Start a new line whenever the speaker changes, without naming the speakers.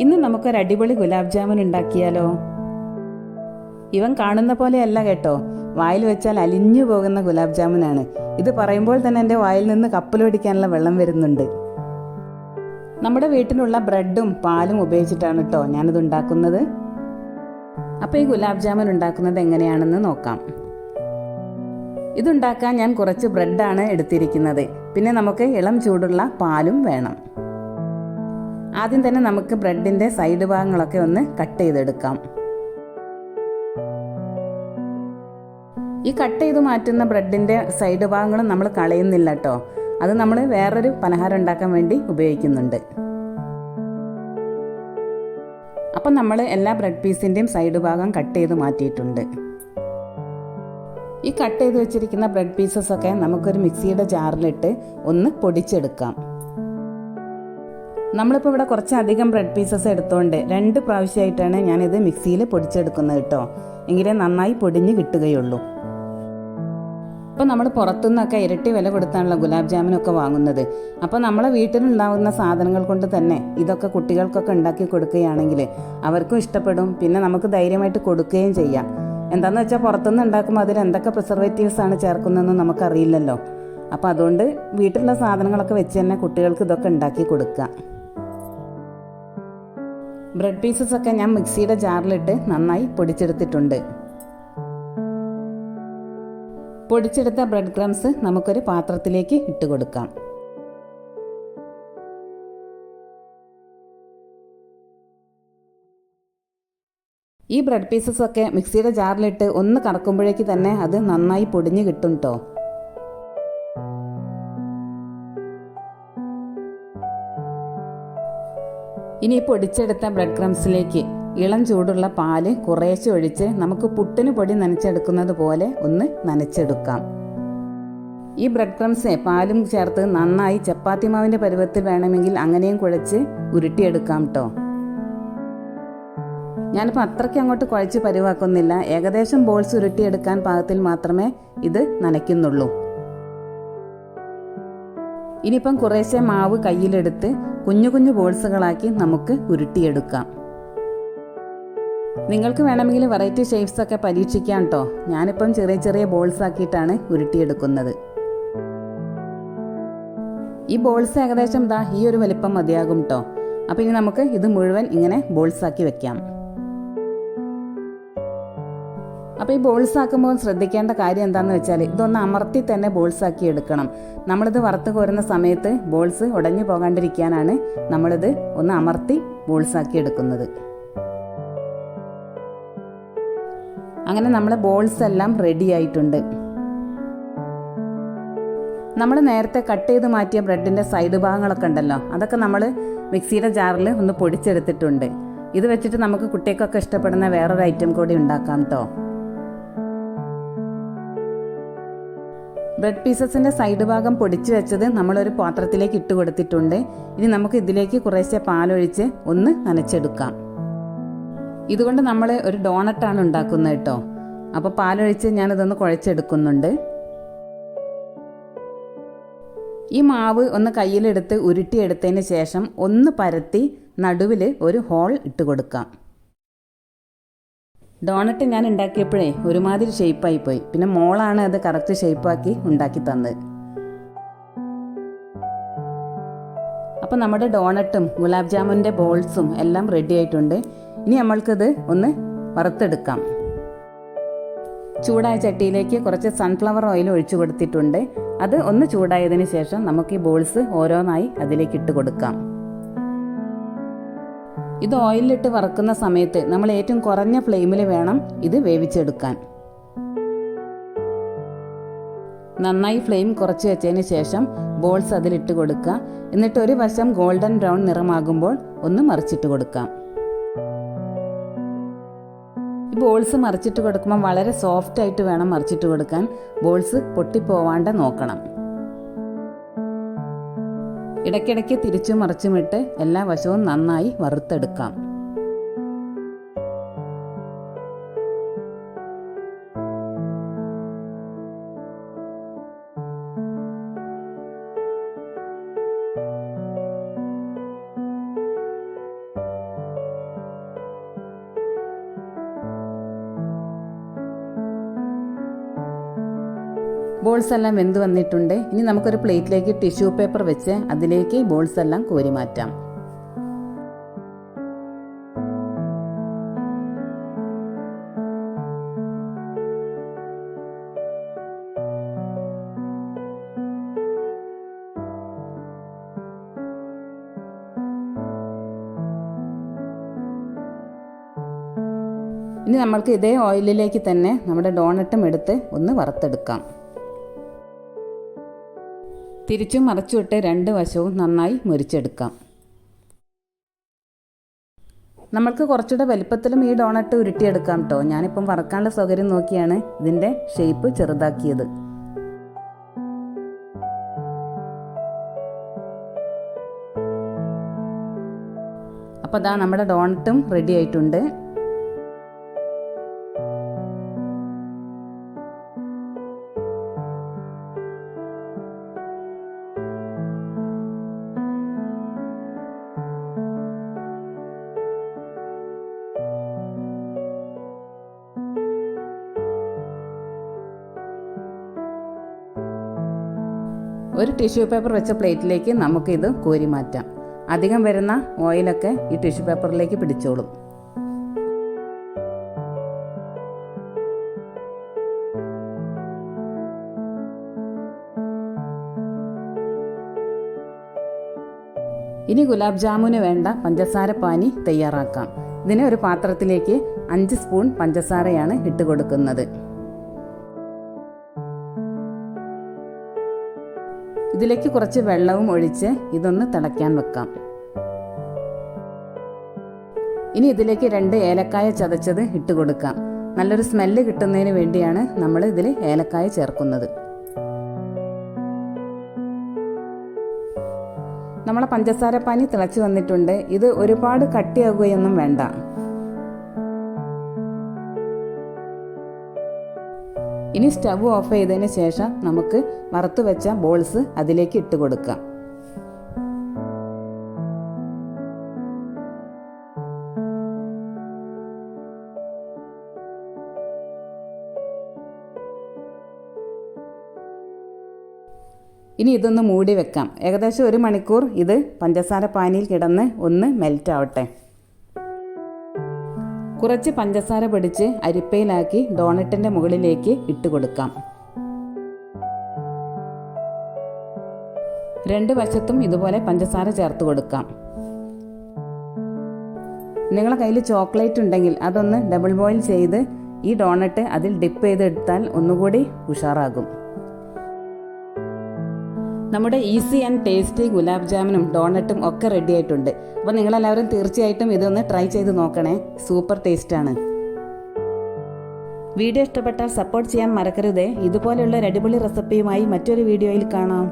ഇന്ന് നമുക്കൊരു അടിപൊളി ഗുലാബ് ജാമുൻ ഉണ്ടാക്കിയാലോ? ഇവൻ കാണുന്ന പോലെയല്ല കേട്ടോ. വായിൽ വെച്ചാൽ അലിഞ്ഞു പോകുന്ന ഗുലാബ് ജാമുനാണ്. ഇത് പറയുമ്പോൾ തന്നെ എന്റെ വായിൽ നിന്ന് കപ്പലൊടിക്കാനുള്ള വെള്ളം വരുന്നുണ്ട്. നമ്മുടെ വീട്ടിലുള്ള ബ്രെഡും പാലും ഉപയോഗിച്ചിട്ടാണ് കേട്ടോ ഞാനിത് ഉണ്ടാക്കുന്നത്. അപ്പോൾ ഈ ഗുലാബ് ജാമുൻ ഉണ്ടാക്കുന്നത് എങ്ങനെയാണെന്ന് നോക്കാം. ഇതുണ്ടാക്കാൻ ഞാൻ കുറച്ച് ബ്രെഡാണ് എടുത്തിരിക്കുന്നത്. പിന്നെ നമുക്ക് ഇളം ചൂടുള്ള പാലും വേണം. ആദ്യം തന്നെ നമുക്ക് ബ്രെഡിന്റെ സൈഡ് ഭാഗങ്ങളൊക്കെ ഒന്ന് കട്ട് ചെയ്തെടുക്കാം. ഈ കട്ട് ചെയ്ത് മാറ്റുന്ന ബ്രെഡിന്റെ സൈഡ് ഭാഗങ്ങൾ നമ്മൾ കളയുന്നില്ല കേട്ടോ. അത് നമ്മൾ വേറൊരു പലഹാരം ഉണ്ടാക്കാൻ വേണ്ടി ഉപയോഗിക്കുന്നുണ്ട്. അപ്പം നമ്മൾ എല്ലാ ബ്രെഡ് പീസിന്റെയും സൈഡ് ഭാഗം കട്ട് ചെയ്ത് മാറ്റിയിട്ടുണ്ട്. ഈ കട്ട് ചെയ്ത് വെച്ചിരിക്കുന്ന ബ്രെഡ് പീസസ് ഒക്കെ നമുക്കൊരു മിക്സിയുടെ ജാറിലിട്ട് ഒന്ന് പൊടിച്ചെടുക്കാം. നമ്മളിപ്പോൾ ഇവിടെ കുറച്ചധികം ബ്രെഡ് പീസസ് എടുത്തുകൊണ്ട് രണ്ട് പ്രാവശ്യമായിട്ടാണ് ഞാനിത് മിക്സിയിൽ പൊടിച്ചെടുക്കുന്നത് കേട്ടോ. എങ്കിലേ നന്നായി പൊടിഞ്ഞ് കിട്ടുകയുള്ളൂ. ഇപ്പോൾ നമ്മൾ പുറത്തുനിന്നൊക്കെ ഇരട്ടി വില കൊടുത്താണല്ലോ ഗുലാബ് ജാമുനൊക്കെ വാങ്ങുന്നത്. അപ്പോൾ നമ്മളെ വീട്ടിലുണ്ടാകുന്ന സാധനങ്ങൾ കൊണ്ട് തന്നെ ഇതൊക്കെ കുട്ടികൾക്കൊക്കെ ഉണ്ടാക്കി കൊടുക്കുകയാണെങ്കിൽ അവർക്കും ഇഷ്ടപ്പെടും. പിന്നെ നമുക്ക് ധൈര്യമായിട്ട് കൊടുക്കുകയും ചെയ്യാം. എന്താണെന്ന് വെച്ചാൽ പുറത്തുനിന്ന് ഉണ്ടാക്കുമ്പോൾ അതിൽ എന്തൊക്കെ പ്രിസർവേറ്റീവ്സ് ആണ് ചേർക്കുന്നതെന്ന് നമുക്കറിയില്ലല്ലോ. അപ്പോൾ അതുകൊണ്ട് വീട്ടിലുള്ള സാധനങ്ങളൊക്കെ വെച്ച് തന്നെ കുട്ടികൾക്ക് ഇതൊക്കെ ഉണ്ടാക്കി കൊടുക്കുക. ബ്രെഡ് പീസസ് ഒക്കെ ഞാൻ മിക്സിയുടെ ജാറിലിട്ട് നന്നായി പൊടിച്ചെടുത്തിട്ടുണ്ട്. പൊടിച്ചെടുത്ത ബ്രെഡ് ക്രംസ് നമുക്കൊരു പാത്രത്തിലേക്ക് ഇട്ട് കൊടുക്കാം. ഈ ബ്രെഡ് പീസസ് ഒക്കെ മിക്സിയുടെ ജാറിലിട്ട് ഒന്ന് കറക്കുമ്പോഴേക്ക് തന്നെ അത് നന്നായി പൊടിഞ്ഞ് കിട്ടും കേട്ടോ ഇനി പൊടിച്ചെടുത്ത ബ്രെഡ് ക്രംസിലേക്ക് ഇളം ചൂടുള്ള പാൽ കുറേശ്ശെ ഒഴിച്ച് നമുക്ക് പുട്ടിന് പൊടി നനച്ചെടുക്കുന്നത് പോലെ ഒന്ന് നനച്ചെടുക്കാം. ഈ ബ്രെഡ് ക്രംസ് പാലും ചേർത്ത് നന്നായി ചപ്പാത്തി മാവിന്റെ പരുവത്തിൽ വേണമെങ്കിൽ അങ്ങനെയും കുഴച്ച് ഉരുട്ടിയെടുക്കാം കേട്ടോ ഞാനിപ്പോൾ അത്രയ്ക്ക് അങ്ങോട്ട് കുഴച്ച് പരുവാക്കുന്നില്ല. ഏകദേശം ബോൾസ് ഉരുട്ടിയെടുക്കാൻ പാകത്തിൽ മാത്രമേ ഇത് നനയ്ക്കുന്നുള്ളൂ. ഇനിയിപ്പം കുറേശ്ശെ മാവ് കയ്യിലെടുത്ത് കുഞ്ഞു കുഞ്ഞു ബോൾസുകളാക്കി നമുക്ക് ഉരുട്ടിയെടുക്കാം. നിങ്ങൾക്ക് വേണമെങ്കിൽ വെറൈറ്റി ഷേപ്സ് ഒക്കെ പരീക്ഷിക്കാം കേട്ടോ ഞാനിപ്പം ചെറിയ ചെറിയ ബോൾസ് ആക്കിയിട്ടാണ് ഉരുട്ടിയെടുക്കുന്നത്. ഈ ബോൾസ് ഏകദേശം ദാ ഈ ഒരു വലിപ്പം മതിയാകും കേട്ടോ അപ്പം ഇനി നമുക്ക് ഇത് മുഴുവൻ ഇങ്ങനെ ബോൾസ് ആക്കി വെക്കാം. അപ്പോൾ ഈ ബോൾസ് ആക്കുമ്പോൾ ശ്രദ്ധിക്കേണ്ട കാര്യം എന്താണെന്ന് വെച്ചാൽ ഇതൊന്ന് അമർത്തി തന്നെ ബോൾസ് ആക്കി എടുക്കണം. നമ്മളിത് വറുത്ത് കോരുന്ന സമയത്ത് ബോൾസ് ഉടഞ്ഞു പോകാണ്ടിരിക്കാനാണ് നമ്മളിത് ഒന്ന് അമർത്തി ബോൾസ് ആക്കി എടുക്കുന്നത്. അങ്ങനെ നമ്മളെ ബോൾസ് എല്ലാം റെഡി ആയിട്ടുണ്ട്. നമ്മൾ നേരത്തെ കട്ട് ചെയ്ത് മാറ്റിയ ബ്രെഡിന്റെ സൈഡ് ഭാഗങ്ങളൊക്കെ ഉണ്ടല്ലോ അതൊക്കെ നമ്മൾ മിക്സിയുടെ ജാറിൽ ഒന്ന് പൊടിച്ചെടുത്തിട്ടുണ്ട്. ഇത് വെച്ചിട്ട് നമുക്ക് കുട്ടികൾക്കൊക്കെ ഇഷ്ടപ്പെടുന്ന വേറൊരു ഐറ്റം കൂടി ഉണ്ടാക്കാം കേട്ടോ ബ്രെഡ് പീസസിന്റെ സൈഡ് ഭാഗം പൊടിച്ചു വെച്ചത് നമ്മളൊരു പാത്രത്തിലേക്ക് ഇട്ട് കൊടുത്തിട്ടുണ്ട്. ഇനി നമുക്ക് ഇതിലേക്ക് കുറേശ്ശെ പാലൊഴിച്ച് ഒന്ന് നനച്ചെടുക്കാം. ഇതുകൊണ്ട് നമ്മൾ ഒരു ഡോണട്ടാണ് ഉണ്ടാക്കുന്നത് കേട്ടോ. അപ്പോൾ പാലൊഴിച്ച് ഞാനിതൊന്ന് കുഴച്ചെടുക്കുന്നുണ്ട്. ഈ മാവ് ഒന്ന് കയ്യിലെടുത്ത് ഉരുട്ടിയെടുത്തതിന് ശേഷം ഒന്ന് പരത്തി നടുവിൽ ഒരു ഹോൾ ഇട്ട് കൊടുക്കാം. ഡോണറ്റ് ഞാൻ ഉണ്ടാക്കിയപ്പോഴേ ഒരുമാതിരി ഷേപ്പായി പോയി. പിന്നെ മോളാണ് അത് കറക്റ്റ് ഷേപ്പാക്കി ഉണ്ടാക്കി തന്നത്. അപ്പോൾ നമ്മുടെ ഡോണട്ടും ഗുലാബ് ജാമുന്റെ ബോൾസും എല്ലാം റെഡി ആയിട്ടുണ്ട്. ഇനി നമ്മൾക്കിത് ഒന്ന് വറുത്തെടുക്കാം. ചൂടായ ചട്ടിയിലേക്ക് കുറച്ച് സൺഫ്ലവർ ഓയിൽ ഒഴിച്ചു കൊടുത്തിട്ടുണ്ട്. അത് ഒന്ന് ചൂടായതിന് ശേഷം നമുക്ക് ഈ ബോൾസ് ഓരോന്നായി അതിലേക്ക് ഇട്ട് കൊടുക്കാം. ഇത് ഓയിലിട്ട് വറക്കുന്ന സമയത്ത് നമ്മൾ ഏറ്റവും കുറഞ്ഞ ഫ്ലെയിമിൽ വേണം ഇത് വേവിച്ചെടുക്കാൻ. നന്നായി ഫ്ലെയിം കുറച്ച് വെച്ചതിന് ശേഷം ബോൾസ് അതിലിട്ട് കൊടുക്കുക. എന്നിട്ട് ഒരു വശം ഗോൾഡൻ ബ്രൗൺ നിറമാകുമ്പോൾ ഒന്ന് മറിച്ചിട്ട് കൊടുക്കാം. ഈ ബോൾസ് മറിച്ചിട്ട് കൊടുക്കുമ്പോൾ വളരെ സോഫ്റ്റ് ആയിട്ട് വേണം മറിച്ചിട്ട് കൊടുക്കാൻ. ബോൾസ് പൊട്ടിപ്പോവാണ്ട് നോക്കണം. ഇടയ്ക്കിടയ്ക്ക് തിരിച്ചു മറിച്ചുമിട്ട് എല്ലാ വശവും നന്നായി വറുത്തെടുക്കാം. ബോൾസ് എല്ലാം വെന്ത് വന്നിട്ടുണ്ട്. ഇനി നമുക്കൊരു പ്ലേറ്റിലേക്ക് ടിഷ്യൂ പേപ്പർ വെച്ച് അതിലേക്ക് ബോൾസ് എല്ലാം കോരി മാറ്റാം. ഇനി നമ്മൾക്ക് ഇതേ ഓയിലിലേക്ക് തന്നെ നമ്മുടെ ഡോണട്ടും എടുത്ത് ഒന്ന് വറുത്തെടുക്കാം. തിരിച്ചും മറച്ചുവിട്ട് രണ്ട് വശവും നന്നായി മുരിച്ചെടുക്കാം. നമ്മൾക്ക് കുറച്ചുകൂടെ വലുപ്പത്തിലും ഈ ഡോണട്ട് ഉരുട്ടിയെടുക്കാം കേട്ടോ ഞാനിപ്പം വറക്കാനുള്ള സൗകര്യം നോക്കിയാണ് ഇതിന്റെ ഷേപ്പ് ചെറുതാക്കിയത്. അപ്പോൾ അതാ നമ്മുടെ ഡോണട്ടും റെഡി ആയിട്ടുണ്ട്. ഒരു ടിഷ്യൂ പേപ്പർ വെച്ച പ്ലേറ്റിലേക്ക് നമുക്കിത് കോരി മാറ്റാം. അധികം വരുന്ന ഓയിലൊക്കെ ഈ ടിഷ്യൂ പേപ്പറിലേക്ക് പിടിച്ചോളും. ഇനി ഗുലാബ് ജാമുന് വേണ്ട പഞ്ചസാര പാനി തയ്യാറാക്കാം. ഇതിനെ ഒരു പാത്രത്തിലേക്ക് അഞ്ച് സ്പൂൺ പഞ്ചസാരയാണ് ഇട്ട് കൊടുക്കുന്നത്. ഇതിലേക്ക് കുറച്ച് വെള്ളവും ഒഴിച്ച് ഇതൊന്ന് തിളയ്ക്കാൻ വെക്കാം. ഇനി ഇതിലേക്ക് രണ്ട് ഏലക്കായ ചതച്ചത് ഇട്ട് കൊടുക്കാം. നല്ലൊരു സ്മെല്ല് കിട്ടുന്നതിന് വേണ്ടിയാണ് നമ്മൾ ഇതിൽ ഏലക്കായ ചേർക്കുന്നത്. നമ്മളെ പഞ്ചസാര പാനി തിളച്ച് വന്നിട്ടുണ്ട്. ഇത് ഒരുപാട് കട്ടിയാകുകയൊന്നും വേണ്ട. ഇനി സ്റ്റവ് ഓഫ് ചെയ്തതിന് ശേഷം നമുക്ക് വറുത്ത് വെച്ച ബോൾസ് അതിലേക്ക് ഇട്ട് കൊടുക്കാം. ഇനി ഇതൊന്ന് മൂടി വെക്കാം. ഏകദേശം ഒരു മണിക്കൂർ ഇത് പഞ്ചസാര പാനിയിൽ കിടന്ന് ഒന്ന് മെൽറ്റ് ആവട്ടെ. കുറച്ച് പഞ്ചസാര പിടിച്ച് അരിപ്പയിലാക്കി ഡോണറ്റിന്റെ മുകളിലേക്ക് ഇട്ട് കൊടുക്കാം രണ്ട് വശത്തും ഇതുപോലെ പഞ്ചസാര ചേർത്ത് കൊടുക്കാം. നിങ്ങളെ കയ്യിൽ ചോക്ലേറ്റ് ഉണ്ടെങ്കിൽ അതൊന്ന് ഡബിൾ ബോയിൽ ചെയ്ത് ഈ ഡോണറ്റ് അതിൽ ഡിപ്പ് ചെയ്തെടുത്താൽ ഒന്നുകൂടി ഉഷാറാകും. നമ്മുടെ ഈസി ആൻഡ് ടേസ്റ്റി ഗുലാബ് ജാമുനും ഡോണട്ടും ഒക്കെ റെഡി ആയിട്ടുണ്ട്. അപ്പോൾ നിങ്ങളെല്ലാവരും തീർച്ചയായിട്ടും ഇതൊന്ന് ട്രൈ ചെയ്ത് നോക്കണേ. സൂപ്പർ ടേസ്റ്റാണ് വീഡിയോ ഇഷ്ടപ്പെട്ടാൽ സപ്പോർട്ട് ചെയ്യാൻ മറക്കരുതേ. ഇതുപോലെയുള്ള ഒരു അടിപൊളി റെസിപ്പിയുമായി മറ്റൊരു വീഡിയോയിൽ കാണാം.